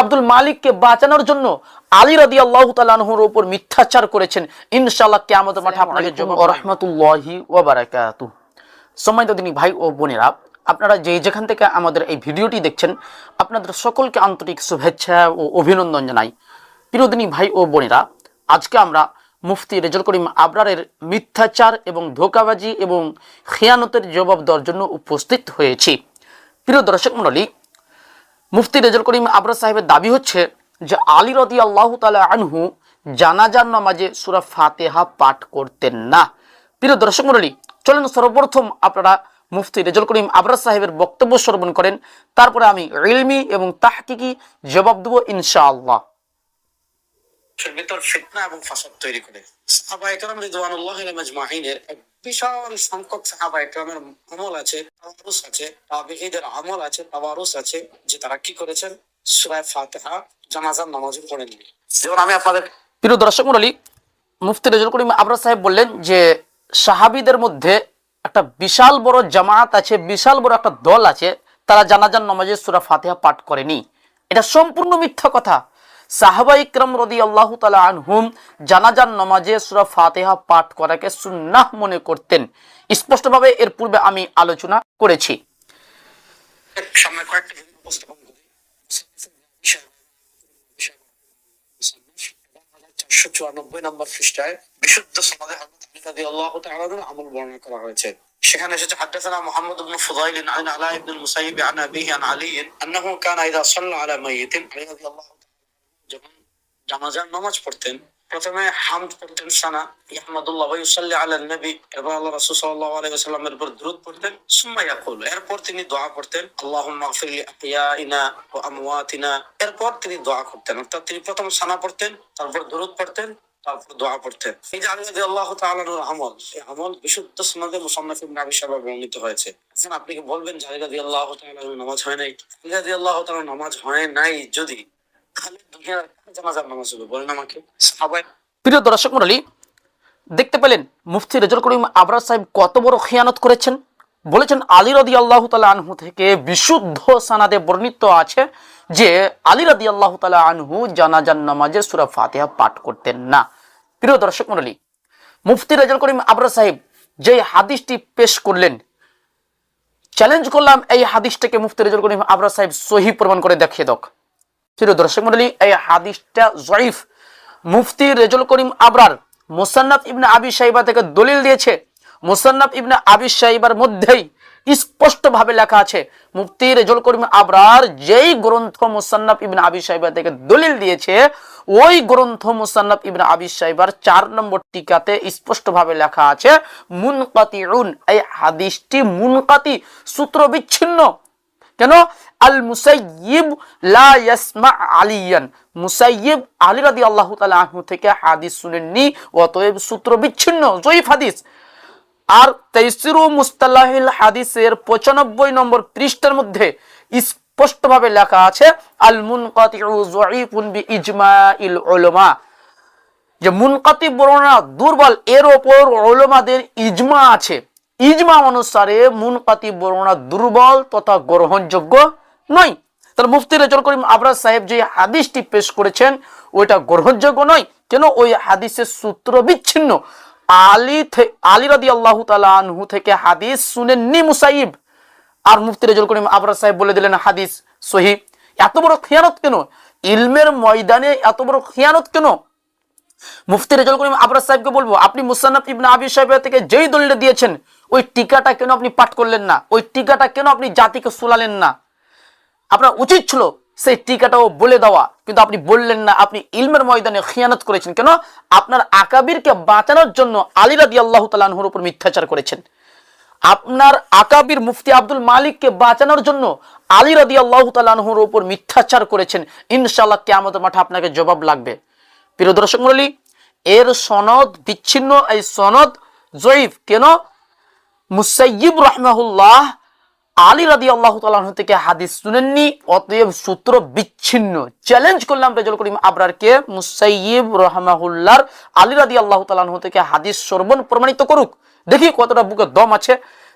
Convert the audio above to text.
আব্দুল মালিককে বাঁচানোর জন্য আলী রাদি আল্লাহ তালানহুর ওপর মিথ্যাচার করেছেন। ইনশাল্লাহ কেমন মাঠে আপনাকে রহমতুল্লাহি ওবারাকাতু সম্মানিত দিনী ভাই ও বোনেরা আপনারা যে যেখান থেকে আমাদের এই ভিডিওটি দেখছেন আপনাদের সকলকে আন্তরিক শুভেচ্ছা ও অভিনন্দন জানাই। প্রিয়দিনী ভাই ও বোনেরা আজকে আমরা মুফতি রেজল করিম আবরারের মিথ্যাচার এবং ধোকাবাজি এবং খেয়ানতের জবাব দেওয়ার জন্য উপস্থিত হয়েছি। প্রিয় দর্শক মণ্ডলী মুফতি রেজল করিম আবরাজ সাহেবের দাবি হচ্ছে যে আলী রদি আল্লাহ তালা আনহু জানাজার নামাজে সুরা ফাতেহা পাঠ করতেন না। প্রিয় দর্শক মন্ডলী চলেন সর্বপ্রথম আপনারা মুফতি রেজল করিম আবরাজ সাহেবের বক্তব্য শ্রবণ করেন। তারপরে আমি ইলমি এবং তাহকিকি জবাব দেবো ইনশাআল্লাহ। ভিতর এবং ফাসাদ তৈরি করে। সাহাবা একরাম রিদওয়ানুল্লাহ মাজমাহিনের বিশাল সংখ্যক সাহাবা একরামের আমল আছে আছে তাবিঈদের আমল আছে আছে, যে তারা কি করেছেন? সূরা ফাতিহা জানাজার পড়েননি যেমন আমি আপনাদের প্রিয় দর্শক মণ্ডলী, মুফতি করিম সাহেব বললেন যে, সাহাবিদের মধ্যে একটা বিশাল বড় জামাত আছে, বিশাল বড় একটা দল আছে, তারা জানাজান নামাজে সুরা ফাতিহা পাঠ করেনি। এটা সম্পূর্ণ মিথ্যা কথা। সাহাবা ইকরম রদি আল্লাহ তালা আনহুম জানাজার নমাজে সুরা ফাতেহা পাঠ করাকে সুন্নাহ মনে করতেন। স্পষ্টভাবে এর পূর্বে আমি আলোচনা করেছি। সেখানে এসেছে, হাদ্দাসানা মুহাম্মদ ইবনে আলা ইবনে মুসাইব আন আলী আন্নাহু কানা সাল্লা আলা জানাজার নামাজ পড়তেন। প্রথমে হামদ পড়তেন সানা ইহমাদুল্লাহ নবী এরপর আল্লাহ আলাইহি উপর পড়তেন। সুম্মা ইয়াকুল, এরপর তিনি দোয়া করতেন আমওয়াতিনা। এরপর তিনি দোয়া করতেন, অর্থাৎ তিনি প্রথম সানা পড়তেন, তারপর দরুদ পড়তেন, তারপর দোয়া পড়তেন। এই যে আলী রাদিয়াল্লাহু তাআলার আমল, এই আমল বিশুদ্ধ সনদে মুসান্নাফ ইবনে আবি শাইবা বর্ণিত হয়েছে। আপনি কি বলবেন যে আলী রাদিয়াল্লাহু তাআলার নামাজ হয় নাই? আলী রাদিয়াল্লাহু তাআলার নামাজ হয় নাই যদি প্রিয় দর্শক মণ্ডলী, দেখতে পেলেন মুফতি রেজল করিম আবরার সাহেব কত বড় খেয়ানত করেছেন। বলেছেন আলী রদি আল্লাহ তালা আনহু থেকে বিশুদ্ধ সানাদে বর্ণিত আছে যে, আলী রদি আল্লাহ তালা আনহু জানাজান সুরা পাঠ করতেন না। প্রিয় দর্শক মণ্ডলী, মুফতি করিম আবরার সাহেব যে হাদিসটি পেশ করলেন চ্যালেঞ্জ করলাম এই হাদিসটাকে মুফতি রেজল করিম আবরার সাহেব সহি প্রমাণ করে দেখিয়ে দক। প্রিয় দর্শক মন্ডলী, এই হাদিসটা জয়ীফ। মুফতি রেজুল করিম আবরার মুসান্নাফ ইবনে আবি সাইবা থেকে দলিল দিয়েছে। মুসান্নাফ ইবনে আবি সাইবার মধ্যেই স্পষ্টভাবে লেখা আছে, মুফতি রেজুল করিম আবরার যেই গ্রন্থ মুসান্নাফ ইবনে আবি সাইবা থেকে দলিল দিয়েছে, ওই গ্রন্থ মুসান্নাফ ইবনে আবি সাইবার চার নম্বর টিকাতে স্পষ্টভাবে লেখা আছে, মুনকাতিউন। এই হাদিসটি মুনকাতি সূত্র বিচ্ছিন্ন কেন? আল মুসাইয়িব লা ইয়াসমা আলিয়ান। মুসাইয়িব আলী রাদি আল্লাহ তাআলা আনহু থেকে হাদিস শুনেননি, অতএব সূত্র বিচ্ছিন্ন, জয়ীফ হাদিস। আর তাইসিরু মুস্তালাহিল হাদিসের পঁচানব্বই নম্বর পৃষ্ঠার মধ্যে স্পষ্টভাবে লেখা আছে, আল মুনকাতিউ যে মুনকাতি বর্ণনা দুর্বল, এর ওপর ওলমাদের ইজমা আছে। ইজমা অনুসারে মুনকাতি বর্ণনা দুর্বল তথা গ্রহণযোগ্য নয়। তার মুফতি রেজল করিম আবরাজ সাহেব যে হাদিসটি পেশ করেছেন, ওইটা গ্রহণযোগ্য নয়। কেন? ওই হাদিসের সূত্র বিচ্ছিন্ন। আলী আলী রাদি আল্লাহ আনহু থেকে হাদিস শুনেননি মুসাইব। আর মুফতি রেজুল করিম আবরার সাহেব বলে দিলেন, হাদিস সহি। এত বড় খেয়ানত কেন? ইলমের ময়দানে এত বড় খেয়ানত কেন? মুফতি রেজুল করিম আবরার সাহেবকে বলব, আপনি মুসান্নাফ ইবনে আবি সাহেব থেকে যেই দলিলটা দিয়েছেন, ওই টিকাটা কেন আপনি পাঠ করলেন না? ওই টিকাটা কেন আপনি জাতিকে শোনালেন না? আপনার উচিত ছিল সেই টিকাটাও বলে দেওয়া, কিন্তু আপনি বললেন না। আপনি ইলমের ময়দানে খিয়ানত করেছেন। কেন? আপনার আকাবিরকে বাঁচানোর জন্য আলী রাদি আল্লাহ তালাহুর উপর মিথ্যাচার করেছেন। আপনার আকাবির মুফতি আব্দুল মালিককে বাঁচানোর জন্য আলী রাদি আল্লাহ তালাহুর উপর মিথ্যাচার করেছেন। ইনশাল্লাহ কেমত মাঠে আপনাকে জবাব লাগবে। প্রিয় দর্শক মন্ডলী এর সনদ, বিচ্ছিন্ন এই সনদ জয়ীফ। কেন? মুসাইব রহমাহুল্লাহ আলী রাদি আল্লাহ থেকে হাদিস শুনেননি, অতএব সূত্র বিচ্ছিন্ন। চ্যালেঞ্জ করলাম রেজল করিম আবরারকে মুসাইব রহমাহুল্লাহর আলী রাদি আল্লাহ থেকে হাদিস সর্বন প্রমাণিত করুক। দেখি কতটা বুকে দম আছে।